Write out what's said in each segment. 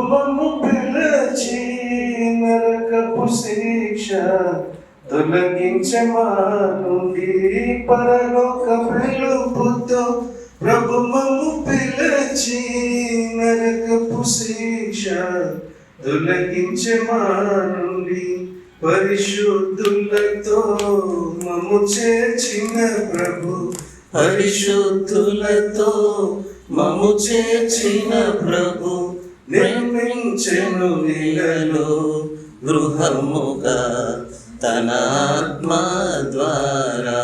మమ్ము పిలచి నరకపు శిక్ష తొలగించే నుండి పరలోక పిలుపుతో ప్రభు మమ్ము పిలచి నరకపు శిక్ష తొలగించే నుండి పరిశుద్ధులతో. మమ్ము చేర్చిన ప్రభు పరిశుద్ధులతో. మము చేర్చిన ప్రభు నిర్మించెను నీలలో గృహముగా తన ద్వారా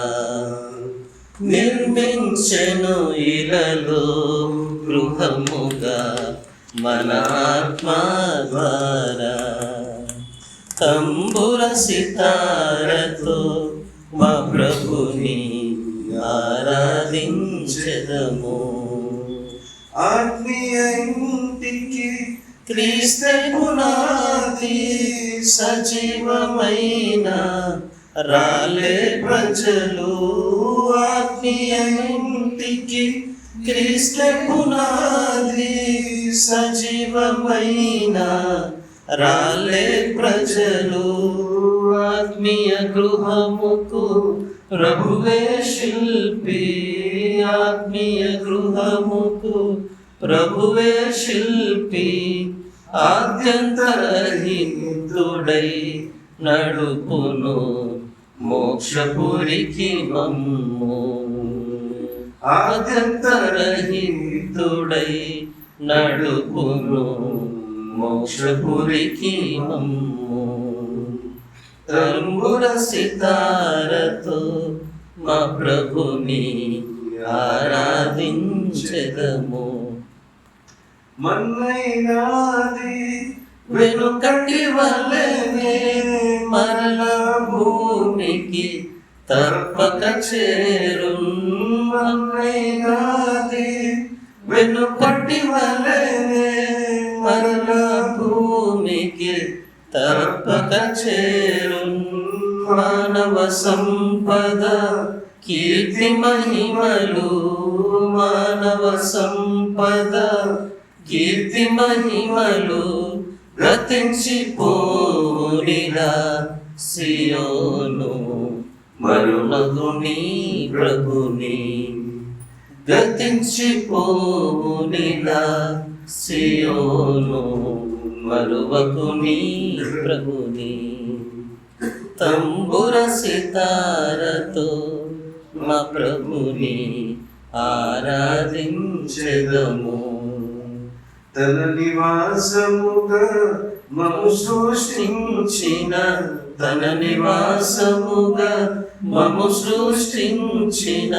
నిర్మించెను ఇలలో గృహముగా మన ద్వారా తంబుర సితారతో మా ప్రభుని ఆరాధించదము. ఆత్మీయ నీకి క్రీస్తే పునాది సజీవమైన రాలే ప్రజలు ఆత్మీయ ఇంటికి క్రీస్తే పునాది సజీవమైన రాలే ప్రజలు ఆత్మీయ గృహముకు ప్రభువే శిల్పి ఆత్మీయ గృహముకు ప్రభువే శిల్పి ఆద్యంతరహితుడై నడుపును మోక్షపురికి మమ్ము ఆద్యంతరహితుడై నడుపును మోక్షపురికి మమ్ము తంబుర సితారతో మా ప్రభుని ఆరాధించదము. మన్నైనాది వెనుకటి వల్లనే మరల భూమికి తప్పక చేరు మన్నైనాది వెనుకటి వల్లనే మరల భూమికి తప్పక చేరు మానవ సంపద కీర్తి మహిమలు మానవ సంపద కీర్తి మహిమలు గతించిపోనిలా సియోను. మరుణగుని ప్రభుని గతించిపోనిలా సియోను. మరువకుని ప్రభుని తంబుర సితారతో మా ప్రభుని ఆరాధించదము. తన నివాసముగా మము సృష్టించిన తన నివాసముగా మము సృష్టించిన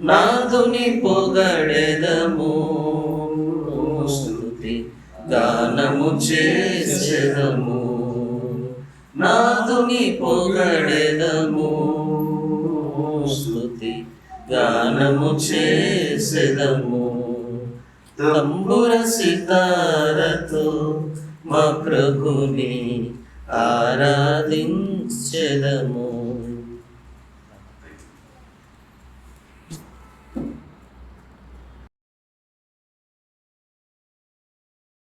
నాదుని పొగడెదము. స్థుతి గానము చేసెదము. నాదుని పొగడెదము. స్థుతి గానము చేసెదము. తంబుర సితారతో మా ప్రభుని ఆరాధించదము.